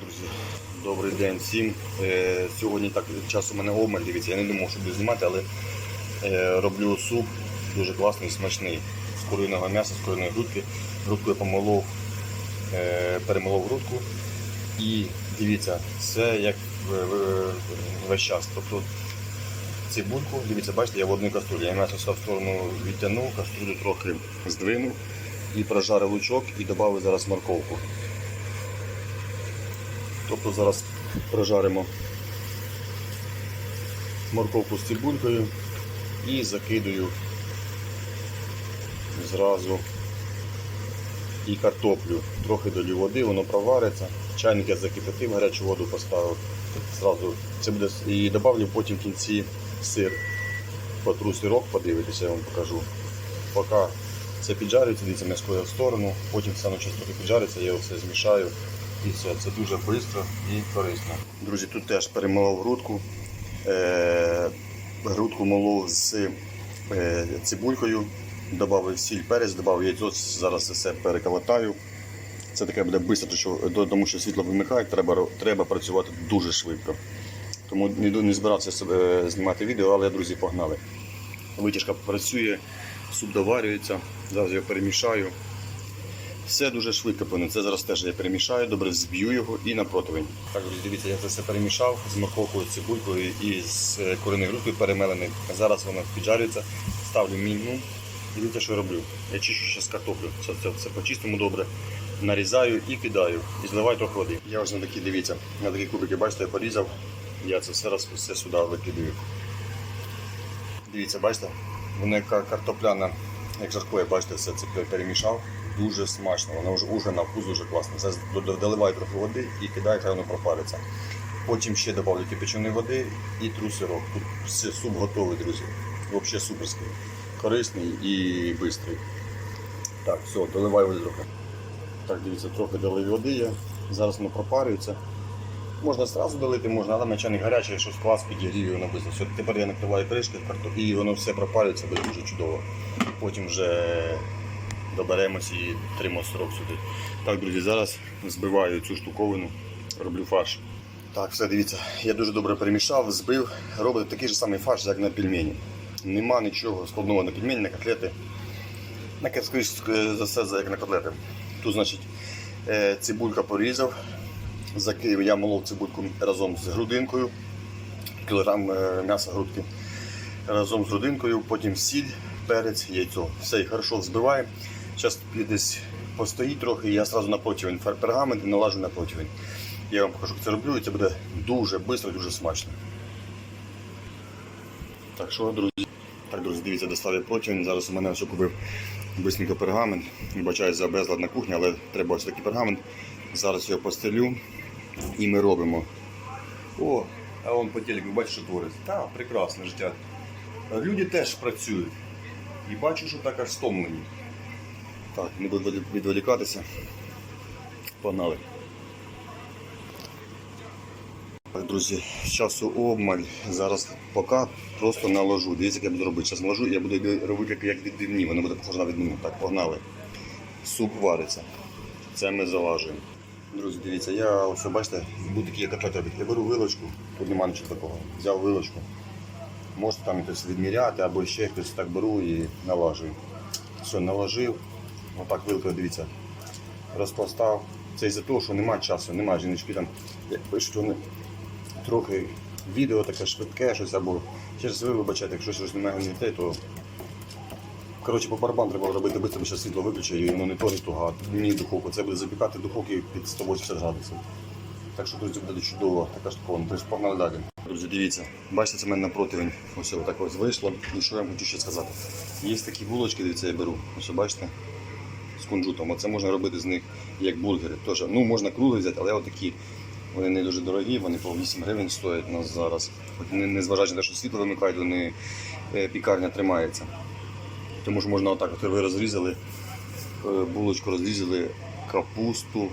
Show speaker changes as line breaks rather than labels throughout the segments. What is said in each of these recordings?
Друзі, добрий день всім. Е, сьогодні так час у мене обмаль, дивіться, я не думав, що буду знімати, але е, роблю суп дуже класний, смачний. З куриного м'яса, з куриної грудки. Грудку я помолов, е, перемолов грудку. І дивіться, все як весь час. Тобто цибульку, дивіться, бачите, я в одній каструлі. Я м'ясо в сторону відтягнув, каструлю трохи здвинув і прожарив лучок і додав зараз морковку. Тобто зараз прожаримо морковку з цибулькою і закидаю зразу і картоплю. Трохи долю води, воно провариться. Чайник я закипятив, гарячу воду поставив. Зразу це буде і додавлю потім в кінці сир. Потру сирок, подивитися, я вам покажу. Поки це піджарюється, дивіться, м'яско я в сторону, потім одно трохи піджариться, я його все змішаю. І все, це дуже швидко і корисно. Друзі, тут теж перемолов грудку. Е, грудку молов з е, цибулькою, додав сіль, перець, додав яйцо, зараз все переколотаю. Це таке буде швидко, тому що світло вимикають, треба, треба працювати дуже швидко. Тому не, збирався себе знімати відео, але друзі, погнали. Витяжка працює, суп доварюється, зараз я перемішаю. Все дуже швидко повинно. Це зараз теж я перемішаю, добре зб'ю його і на противень. Так, дивіться, я це все перемішав з морковкою, з цибулькою і з е, куриною грудкою перемелений. Зараз воно піджарюється, ставлю мінімум. Дивіться, що я роблю. Я чищу зараз картоплю. Це, це все по-чистому добре. Нарізаю і кидаю. І зливаю трохи води. Я ось на такі, дивіться, на такі кубики, бачите, я порізав. Я це все раз все сюди викидаю. Дивіться, бачите, воно яка картопляна, як жаркоє, бачите, все це перемішав. Дуже смачно, воно вже уже на вкус дуже класно. Це доливаю трохи води і кидаю, хай воно пропариться. Потім ще додаю кипяченої води і тру сирок. Тут все, суп готовий, друзі. Взагалі суперський. Корисний і швидкий. Так, все, доливаю води трохи. Так, дивіться, трохи долив води є. Зараз воно пропарюється. Можна одразу долити, можна, але начальник гарячий, якщо склад підігрію воно швидко. Тепер я накриваю кришки і воно все пропарюється, буде дуже чудово. Потім вже доберемось і тримо сирок сюди. Так, друзі, зараз збиваю цю штуковину, роблю фарш. Так, все, дивіться, я дуже добре перемішав, збив, робить такий же самий фарш, як на пельмені. Нема нічого складного на пельмені, на котлети. На за все, як на котлети. Тут, значить, е, цибулька порізав, закрив я молов цибульку разом з грудинкою, кілограм е, м'яса грудки разом з грудинкою, потім сіль, перець, яйцо. Все і хорошо взбиваємо. Зараз десь постоїть трохи, і я одразу на противень пергамент і налажу на противень. Я вам покажу, як це роблю, і це буде дуже швидко дуже смачно. Так що, друзі, так, друзі, дивіться, достали противень. Зараз у мене все купив бисенько пергамент. Вибачаю за безлад на але треба ось такий пергамент. Зараз його постелю і ми робимо. О, а вон по телеку, бачиш, що твориться. Так, прекрасне життя. Люди теж працюють. І бачу, що так аж стомлені. Так, не буду відволікатися. Погнали. Так, друзі, часу обмаль. Зараз поки просто наложу. Дивіться, як я буду робити. Зараз наложу, і я буду робити як, відбивні. Воно буде похоже на відбивну. Так, погнали. Суп вариться. Це ми залажуємо. Друзі, дивіться, я ось бачите, будь-які котлети робити. Я беру вилочку, тут немає нічого такого. Взяв вилочку. Можете там хтось відміряти або ще хтось так беру і налажую. Все, наложив. Отак вилкою, дивіться, розпластав. Це із-за того, що немає часу, немає жіночки там, як пишуть вони трохи відео таке швидке, щось або через ви вибачайте, якщо щось немає не те, то Коротше, по барабан треба робити бо зараз світло виключу, і воно не то, не то, а мені духовку. Це буде запікати духовки під 180 градусів. Так що, друзі, буде чудово, така штука. Тобто погнали далі. Друзі, дивіться, бачите, це в мене на противень. Ось отак ось вийшло. І що я вам хочу ще сказати? Є такі булочки, дивіться, я беру. Ось бачите, з кунжутом. Оце можна робити з них як бургери. Тож, ну, можна круглі взяти, але отакі. Вони не дуже дорогі, вони по 8 гривень стоять нас зараз. Хоч не, не на те, що світло вимикають, вони е, пікарня тримається. Тому що можна отак, от ви розрізали, е, булочку розрізали, капусту,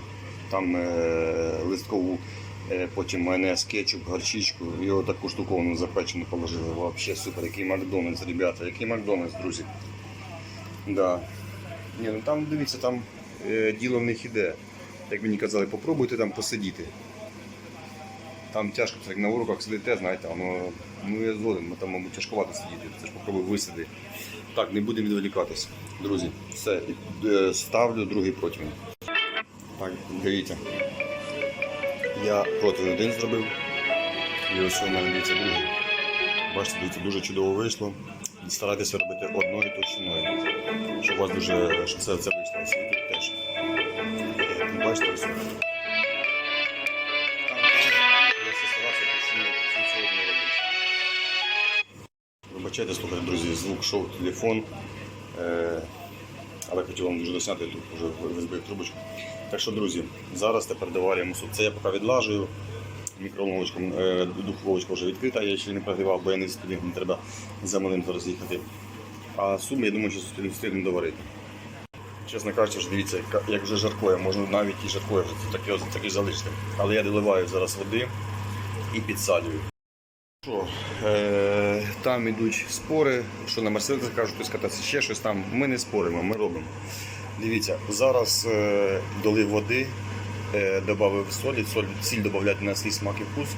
там е, листкову, потім майонез, кетчуп, горчичку і отаку штуковину запечену положили. Вообще супер, який Макдональдс, ребята, який Макдональдс, друзі. Да. Ні, ну там дивіться, там е, діло в них іде. Як мені казали, попробуйте там посидіти. Там тяжко, це як на уроках сидите, знаєте, воно, ну я згоден, там, мабуть, тяжковато сидіти. Це ж попробуй висиди. Так, не будемо відволікатися. Друзі, все, е, ставлю другий противень. Так, дивіться. Я противень один зробив. І ось у мене дивіться другий. Бачите, дивіться, дуже чудово вийшло. Старайтеся робити одною товщиною. Щоб у вас дуже щоб це, це вийшло. Тут теж. Бачите, все. Вибачайте, слухайте, друзі, звук шов телефон. Е, але хотів вам дуже досняти, тут вже визбив трубочку. Так що, друзі, зараз тепер доварюємо суп. Це я поки відлажую. Мікроволновочка, е, духовочка вже відкрита, я ще не прогрівав, бо я не встиг, не треба за малим зараз їхати. А суп, я думаю, що встиг- встигнемо доварити. Чесно кажучи, ж дивіться, як вже жаркое, можна навіть і жаркое вже таке, таке залишити. Але я доливаю зараз води і підсалюю. Що, е, там йдуть спори, що на Мерседес кажуть, хтось кататься ще щось там. Ми не споримо, ми робимо. Дивіться, зараз е, долив води, додав солі, соль, сіль додати на свій смак і вкус.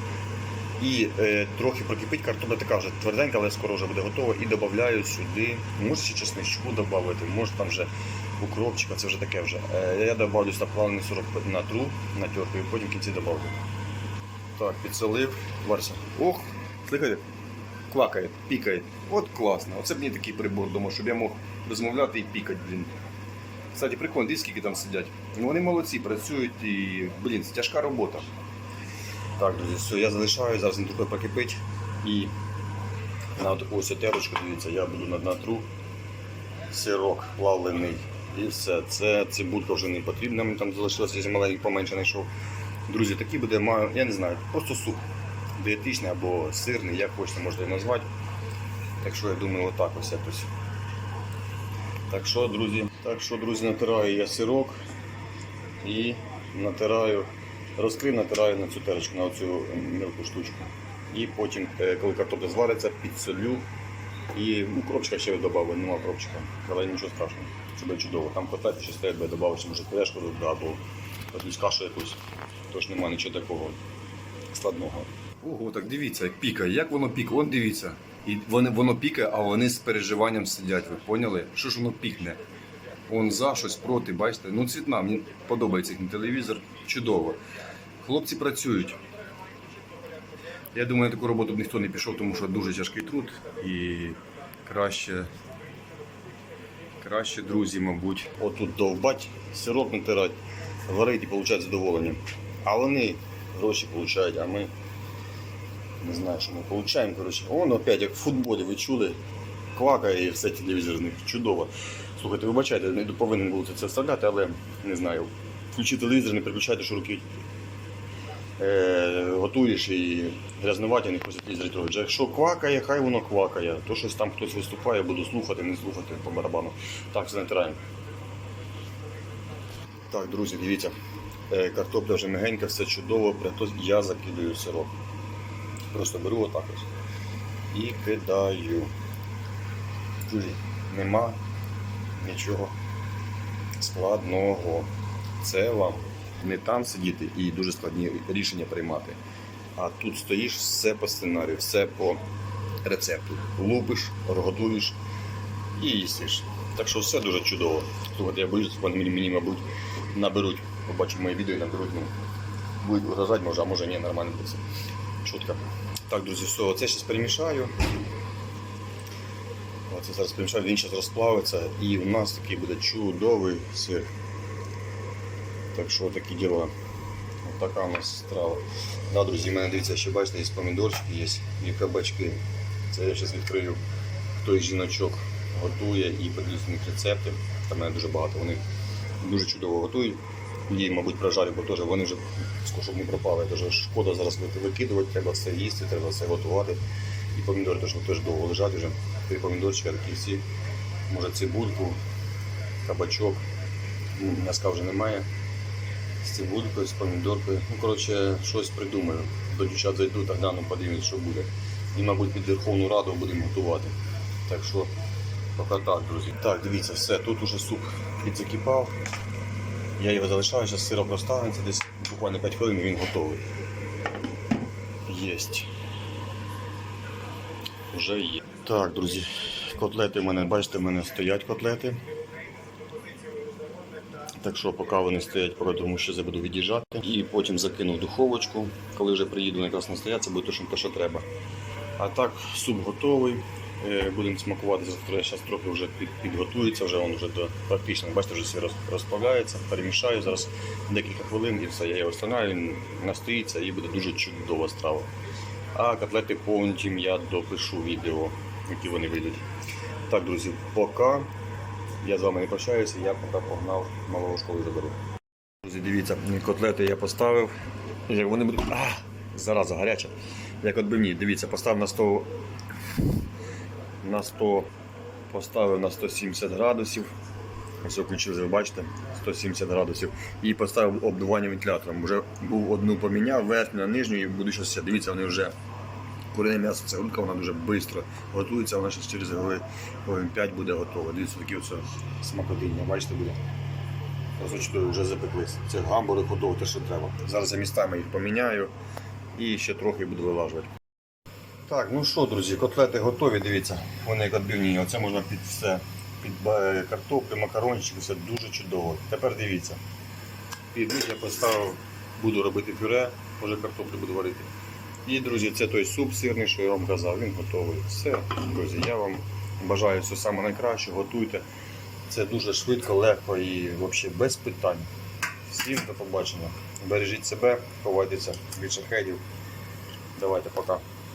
І е, трохи прокипить, картопля така вже тверденька, але скоро вже буде готова. І додаю сюди, може ще чесничку додати, може там вже укропчика, це вже таке вже. Е, я додавлю плавлений сорок на тру, на терку, і потім в кінці додавлю. Так, підсолив, варся. Ох, слухайте, квакає, пікає. От класно. Оце мені такий прибор дома, щоб я мог розмовляти і пікати, блін. Кстати, прикольно, дивіться, скільки там сидять. Ну, Вони молодці, працюють і, блін, це тяжка робота. Так, друзі, все, я залишаю, зараз він трохи покипить. І на таку ось терочку, дивіться, я буду на натру сирок плавлений. І все. Це цибулька вже не потрібна, мені там залишилося, я маленький поменше знайшов. Друзі, такий буде, маю, я не знаю, просто суп. Дієтичний або сирний, як хочете, можете його назвати. Так що я думаю, отак ось якось. Так що, друзі, так що, друзі, натираю я сирок і натираю, розкрив, натираю на цю терочку, на цю мілку штучку. І потім, е, коли картопля звариться, підсолю. І ну, кропчика ще додав, нема кропчика, але нічого страшного. Це буде чудово. Там котлети ще стоять, додав, ще може пюрешку додати, або якусь кашу якусь. Тож немає нічого такого складного. Ого, так дивіться, як пікає. Як воно пікає? Вон дивіться. І вони, воно пікає, а вони з переживанням сидять. Ви поняли? Що ж воно пікне? Он за щось проти, бачите? Ну, цвітна, мені подобається їхній телевізор. Чудово. Хлопці працюють. Я думаю, на таку роботу б ніхто не пішов, тому що дуже тяжкий труд і краще, краще друзі, мабуть. Отут довбать, сироп натирати, варити і отримати задоволення. А вони гроші отримують, а ми не знаю, що ми отримуємо. Коротше. Воно опять, як в футболі, ви чули, квакає і все телевізор чудово. Слухайте, вибачайте, не повинен був це вставляти, але не знаю. Включи телевізор, не переключайте, що руки е, готуєш і грязнуваті, не хочуть телевізор трогати. Якщо квакає, хай воно квакає. То щось там хтось виступає, буду слухати, не слухати по барабану. Так, все натираємо. Так, друзі, дивіться. Е, Картопля вже мягенька, все чудово, прято я закидаю сироп. Просто беру отак ось і кидаю. Друзі, нема нічого складного. Це вам не там сидіти і дуже складні рішення приймати. А тут стоїш все по сценарію, все по рецепту. Лупиш, готуєш і їсиш. Так що все дуже чудово. Слухайте, я боюся, що мені, мабуть, наберуть, побачать моє відео і наберуть, ну, будуть угрожати, може, а може ні, нормально буде. Шутка. Так, друзі, все, оце зараз перемішаю. Оце зараз перемішаю, він зараз розплавиться і у нас такий буде чудовий сир. Так що такі діла. Ось така у нас страва. Да, друзі, в мене дивіться, ще бачите, є помідорчики, є і кабачки. Це я зараз відкрию. Із жіночок готує і них рецепти. Там мене дуже багато. Вони дуже чудово готують. І, мабуть, прожарю, бо теж вони вже щоб не пропали. Дуже шкода зараз викидувати, треба все їсти, треба все готувати. І помідори теж, теж довго лежать вже. Три помідорчика такі всі. Може цибульку, кабачок. М'яска вже немає. З цибулькою, з помідоркою. Ну, коротше, щось придумаю. До дівчат зайду та гляну, подивлюсь, що буде. І, мабуть, під Верховну Раду будемо готувати. Так що, поки так, друзі. Так, дивіться, все, тут уже суп підзакипав. Я його залишаю, зараз сироп розтанеться, десь буквально 5 хвилин і він готовий. Єсть. Вже є. Так, друзі, котлети в мене, бачите, в мене стоять котлети. Так що поки вони стоять, тому що я буду від'їжджати. І потім закину в духовочку. Коли вже приїду, якраз настояться, буде те, що треба. А так, суп готовий. Е, Будемо смакувати. Зараз трохи вже підготується, вже він вже до практично, бачите, вже все роз- перемішаю зараз декілька хвилин і все, я його встановлю, він настоїться і буде дуже чудова страва. А котлети потім я допишу відео, які вони вийдуть. Так, друзі, поки я з вами не прощаюся, я поки погнав малого школу заберу. Друзі, дивіться, котлети я поставив. Як вони будуть. А, зараза гаряча. Як відбивні, дивіться, поставив на 100. На 100 поставив на 170 градусів. Ось включив, ви бачите, 170 градусів. І поставив обдування вентилятором. Вже був одну поміняв, верхню на нижню і буду щось. Дивіться, вони вже курине м'ясо, цегулька, вона дуже швидко готується, вона ще через хвилин 5 буде готова. Дивіться, такі оце смакотиння, бачите, буде. Розочтую, вже запеклись. Це гамбури готові, те, що треба. Зараз я містами їх поміняю і ще трохи буду вилажувати. Так, ну що, друзі, котлети готові, дивіться, вони як відбивні. Оце можна під все, під е, картоплю, макарончики, все дуже чудово. Тепер дивіться. Під них я поставив, буду робити пюре, може картоплю буду варити. І, друзі, це той суп сирний, що я вам казав, він готовий. Все, друзі, я вам бажаю все саме найкраще, готуйте. Це дуже швидко, легко і взагалі без питань. Всім до побачення. Бережіть себе, ховайтеся від шахедів. Давайте, пока.